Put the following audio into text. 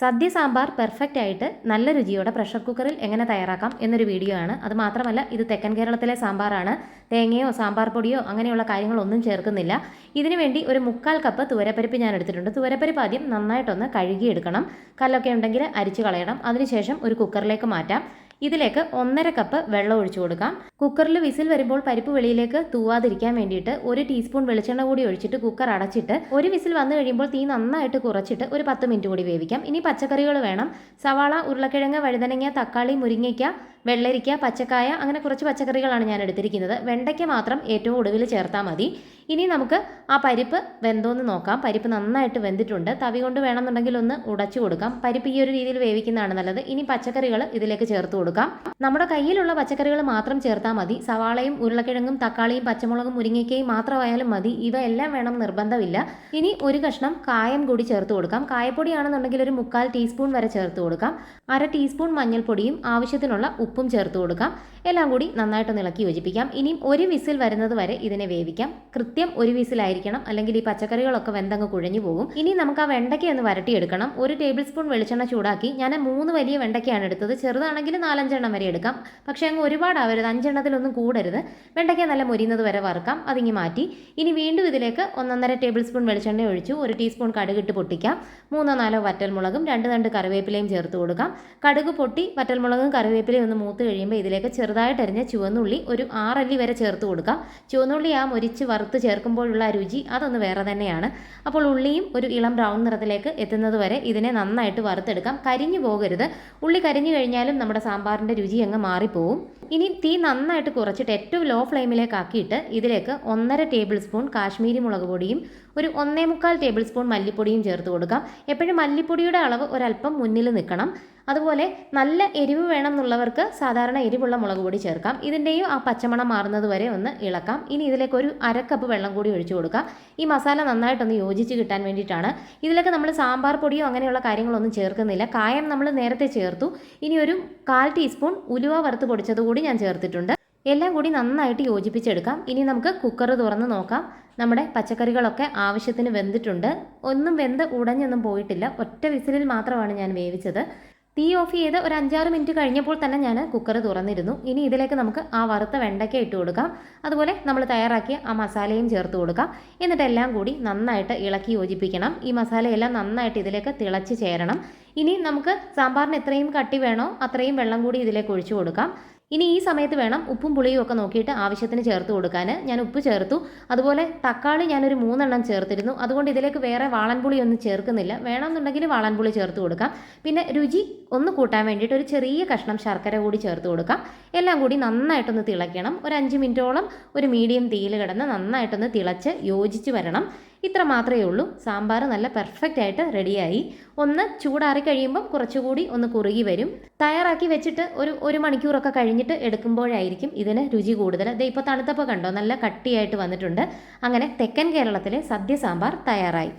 സദ്യ sambar perfect ആയിട്ട് നല്ല രുചിയോടെ pressure കുക്കറിൽ എങ്ങനെ തയ്യാറാക്കാം എന്നൊരു വീഡിയോ ആണ്. അത് മാത്രമല്ല ഇത് തെക്കൻ കേരളത്തിലെ സാമ്പാറാണ്. തേങ്ങയോ സാമ്പാർ പൊടിയോ അങ്ങനെയുള്ള കാര്യങ്ങളൊന്നും ചേർക്കുന്നില്ല. ഇതിനു വേണ്ടി ഒരു മുക്കാൽ കപ്പ് തുവരപ്പരിപ്പ് ഞാൻ എടുത്തിട്ടുണ്ട്. തുവരപ്പരിപ്പ് ആദ്യം നന്നായിട്ടൊന്ന് കഴുകിയെടുക്കണം. കല്ലൊക്കെ ഉണ്ടെങ്കിൽ അരിച്ചു കളയണം. അതിനുശേഷം ഒരു കുക്കറിലേക്ക് മാറ്റാം. ഇതിലേക്ക് ഒന്നര കപ്പ് വെള്ളം ഒഴിച്ചു കൊടുക്കാം. കുക്കറിൽ വിസിൽ വരുമ്പോൾ പരിപ്പ് വെളിയിലേക്ക് തൂവാതിരിക്കാൻ വേണ്ടിയിട്ട് ഒരു ടീസ്പൂൺ വെളിച്ചെണ്ണ കൂടി ഒഴിച്ചിട്ട് കുക്കർ അടച്ചിട്ട് ഒരു വിസിൽ വന്നു കഴിയുമ്പോൾ തീ നന്നായിട്ട് കുറച്ചിട്ട് ഒരു പത്ത് മിനിറ്റ് കൂടി വേവിക്കാം. ഇനി പച്ചക്കറികൾ വേണം. സവാള ഉരുളക്കിഴങ്ങ് വഴുതനങ്ങ തക്കാളി മുരിങ്ങയ്ക്ക വെള്ളരിക്ക പച്ചക്കായ അങ്ങനെ കുറച്ച് പച്ചക്കറികളാണ് ഞാൻ എടുത്തിരിക്കുന്നത്. വെണ്ടയ്ക്ക മാത്രം ഏറ്റവും ഒടുവിൽ ചേർത്താൽ മതി. ഇനി നമുക്ക് ആ പരിപ്പ് വെന്തോന്ന് നോക്കാം. പരിപ്പ് നന്നായിട്ട് വെന്തിട്ടുണ്ട്. തവി കൊണ്ട് വേണമെന്നുണ്ടെങ്കിൽ ഒന്ന് ഉടച്ചു കൊടുക്കാം. പരിപ്പ് ഈ ഒരു രീതിയിൽ വേവിക്കുന്നതാണ് നല്ലത്. ഇനി പച്ചക്കറികൾ ഇതിലേക്ക് ചേർത്ത് കൊടുക്കാം. നമ്മുടെ കയ്യിലുള്ള പച്ചക്കറികൾ മാത്രം ചേർത്താൽ മതി. സവാളയും ഉരുളക്കിഴങ്ങും തക്കാളിയും പച്ചമുളകും മുരിങ്ങയ്ക്കയും മാത്രമായാലും മതി. ഇവ എല്ലാം വേണം നിർബന്ധമില്ല. ഇനി ഒരു കഷ്ണം കായം കൂടി ചേർത്ത് കൊടുക്കാം. കായപ്പൊടിയാണെന്നുണ്ടെങ്കിൽ ഒരു മുക്കാൽ ടീസ്പൂൺ വരെ ചേർത്ത് കൊടുക്കാം. അര ടീസ്പൂൺ മഞ്ഞൾപ്പൊടിയും ആവശ്യത്തിനുള്ള ഉപ്പും ചേർത്ത് കൊടുക്കാം. എല്ലാം കൂടി നന്നായിട്ട് ഇളക്കി യോജിപ്പിക്കാം. ഇനിയും ഒരു വിസിൽ വരുന്നത് വരെ ഇതിനെ വേവിക്കാം. കൃത്യം ഒരു വീസിലായിരിക്കണം. അല്ലെങ്കിൽ ഈ പച്ചക്കറികളൊക്കെ വെന്തങ്ങ് കുഴഞ്ഞു പോകും. ഇനി നമുക്ക് ആ വെണ്ടയ്ക്ക ഒന്ന് വരട്ടിയെടുക്കണം. ഒരു ടേബിൾ സ്പൂൺ വെളിച്ചെണ്ണ ചൂടാക്കി. ഞാൻ മൂന്ന് വലിയ വെണ്ടയ്ക്കയാണ് എടുത്തത്. ചെറുതാണെങ്കിൽ നാലഞ്ചെണ്ണം വരെ എടുക്കാം. പക്ഷേ അങ്ങ് ഒരുപാടാവരുത് അഞ്ചെണ്ണത്തിലൊന്നും കൂടരുത്. വെണ്ടയ്ക്ക നല്ല മുരിയുന്നത് വരെ വറുക്കാം. അതിങ്ങി മാറ്റി. ഇനി വീണ്ടും ഇതിലേക്ക് ഒന്നൊന്നര ടേബിൾ സ്പൂൺ വെളിച്ചെണ്ണ ഒഴിച്ചു. ഒരു ടീസ്പൂൺ കടുകിട്ട് പൊട്ടിക്കാം. മൂന്നോ നാലോ വറ്റൽമുളകും രണ്ട് രണ്ട് കറിവേപ്പിലയും ചേർത്ത് കൊടുക്കാം. കടുക് പൊട്ടി വറ്റൽമുളകും കറിവേപ്പിലയും ഒന്ന് മൂത്ത് കഴിയുമ്പോൾ ഇതിലേക്ക് ചെറുതായിട്ട് അരിഞ്ഞ ചുവന്നുള്ളി ഒരു ആറല്ലി വരെ ചേർത്ത് കൊടുക്കാം. ചുവന്നുള്ളി ആ മൊരിച്ച് വറുത്ത് ചേർക്കുമ്പോഴുള്ള രുചി അതൊന്ന് വേറെ തന്നെയാണ്. അപ്പോൾ ഉള്ളിയും ഒരു ഇളം ബ്രൗൺ നിറത്തിലേക്ക് എത്തുന്നത് വരെ ഇതിനെ നന്നായിട്ട് വറുത്തെടുക്കാം. കരിഞ്ഞു പോകരുത്. ഉള്ളി കരിഞ്ഞു കഴിഞ്ഞാലും നമ്മുടെ സാമ്പാറിന്റെ രുചി അങ്ങ് മാറിപ്പോവും. ഇനി തീ നന്നായിട്ട് കുറച്ചിട്ട് ഏറ്റവും ലോ ഫ്ലെയിമിലേക്ക് ആക്കിയിട്ട് ഇതിലേക്ക് ഒന്നര ടേബിൾ സ്പൂൺ കാശ്മീരി മുളക് പൊടിയും ഒരു ഒന്നേ മുക്കാൽ ടേബിൾ സ്പൂൺ മല്ലിപ്പൊടിയും ചേർത്ത് കൊടുക്കാം. എപ്പോഴും മല്ലിപ്പൊടിയുടെ അളവ് ഒരല്പം മുന്നിൽ നിൽക്കണം. അതുപോലെ നല്ല എരിവ് വേണം എന്നുള്ളവർക്ക് സാധാരണ എരിവുള്ള മുളക് പൊടി ചേർക്കാം. ഇതിന്റെയും ആ പച്ചമണം മാറുന്നത് വരെ ഒന്ന് ഇളക്കാം. ഇനി ഇതിലേക്ക് ഒരു അര കപ്പ് വെള്ളം കൂടി ഒഴിച്ചു കൊടുക്കാം. ഈ മസാല നന്നായിട്ടൊന്ന് യോജിച്ച് കിട്ടാൻ വേണ്ടിയിട്ടാണ്. ഇതിലേക്ക് നമ്മൾ സാമ്പാർ പൊടിയോ അങ്ങനെയുള്ള കാര്യങ്ങളൊന്നും ചേർക്കുന്നില്ല. കായം നമ്മൾ നേരത്തെ ചേർത്തു. ഇനി ഒരു കാൽ ടീസ്പൂൺ ഉലുവ വറുത്ത് പൊടിച്ചത് ഞാൻ ചേർത്തിട്ടുണ്ട്. എല്ലാം കൂടി നന്നായിട്ട് യോജിപ്പിച്ചെടുക്കാം. ഇനി നമുക്ക് കുക്കർ തുറന്ന് നോക്കാം. നമ്മുടെ പച്ചക്കറികളൊക്കെ ആവശ്യത്തിന് വെന്തിട്ടുണ്ട്. ഒന്നും വെന്ത് ഉടഞ്ഞൊന്നും പോയിട്ടില്ല. ഒറ്റ വിസിലിൽ മാത്രമാണ് ഞാൻ വേവിച്ചത്. തീ ഓഫ് ചെയ്ത് ഒരു അഞ്ചാറ് മിനിറ്റ് കഴിഞ്ഞപ്പോൾ തന്നെ ഞാൻ കുക്കർ തുറന്നിരുന്നു. ഇനി ഇതിലേക്ക് നമുക്ക് ആ വറുത്ത വെണ്ടയ്ക്ക ഇട്ട് കൊടുക്കാം. അതുപോലെ നമ്മൾ തയ്യാറാക്കിയ ആ മസാലയും ചേർത്ത് കൊടുക്കാം. എന്നിട്ട് എല്ലാം കൂടി നന്നായിട്ട് ഇളക്കി യോജിപ്പിക്കണം. ഈ മസാലയെല്ലാം നന്നായിട്ട് ഇതിലേക്ക് തിളച്ച് ചേരണം. ഇനി നമുക്ക് സാമ്പാറിന് എത്രയും കട്ടി വേണോ അത്രയും വെള്ളം കൂടി ഇതിലേക്ക് ഒഴിച്ചു കൊടുക്കാം. ഇനി ഈ സമയത്ത് വേണം ഉപ്പും പുളിയും ഒക്കെ നോക്കിയിട്ട് ആവശ്യത്തിന് ചേർത്ത് കൊടുക്കാൻ ഞാൻ ഉപ്പ് ചേർത്തു. അതുപോലെ തക്കാളി ഞാനൊരു മൂന്നെണ്ണം ചേർത്തിരുന്നു. അതുകൊണ്ട് ഇതിലേക്ക് വേറെ വാളൻപുളി ഒന്നും ചേർക്കുന്നില്ല. വേണമെന്നുണ്ടെങ്കിൽ വാളൻപുളി ചേർത്ത് കൊടുക്കാം. പിന്നെ രുചി ഒന്ന് കൂട്ടാൻ വേണ്ടിയിട്ട് ഒരു ചെറിയ കഷ്ണം ശർക്കര കൂടി ചേർത്ത് കൊടുക്കാം. എല്ലാം കൂടി നന്നായിട്ടൊന്ന് തിളയ്ക്കണം. ഒരു അഞ്ച് മിനിറ്റോളം ഒരു മീഡിയം തീയിൽ കിടന്ന് നന്നായിട്ടൊന്ന് തിളച്ച് യോജിച്ച് വരണം. ഇത്ര മാത്രമേ ഉള്ളൂ. സാമ്പാർ നല്ല പെർഫെക്റ്റ് ആയിട്ട് റെഡിയായി ഒന്ന് ചൂടാറി കഴിയുമ്പം കുറച്ചുകൂടി ഒന്ന് കുറുകി വരും. തയ്യാറാക്കി വെച്ചിട്ട് ഒരു ഒരു മണിക്കൂറൊക്കെ കഴിഞ്ഞിട്ട് എടുക്കുമ്പോഴായിരിക്കും ഇതിന് രുചി കൂടുതൽ. ദേ ഇപ്പോൾ തണുത്തപ്പോൾ കണ്ടോ? നല്ല കട്ടിയായിട്ട് വന്നിട്ടുണ്ട്. അങ്ങനെ തെക്കൻ കേരളത്തിലെ സദ്യ സാമ്പാർ തയ്യാറായി.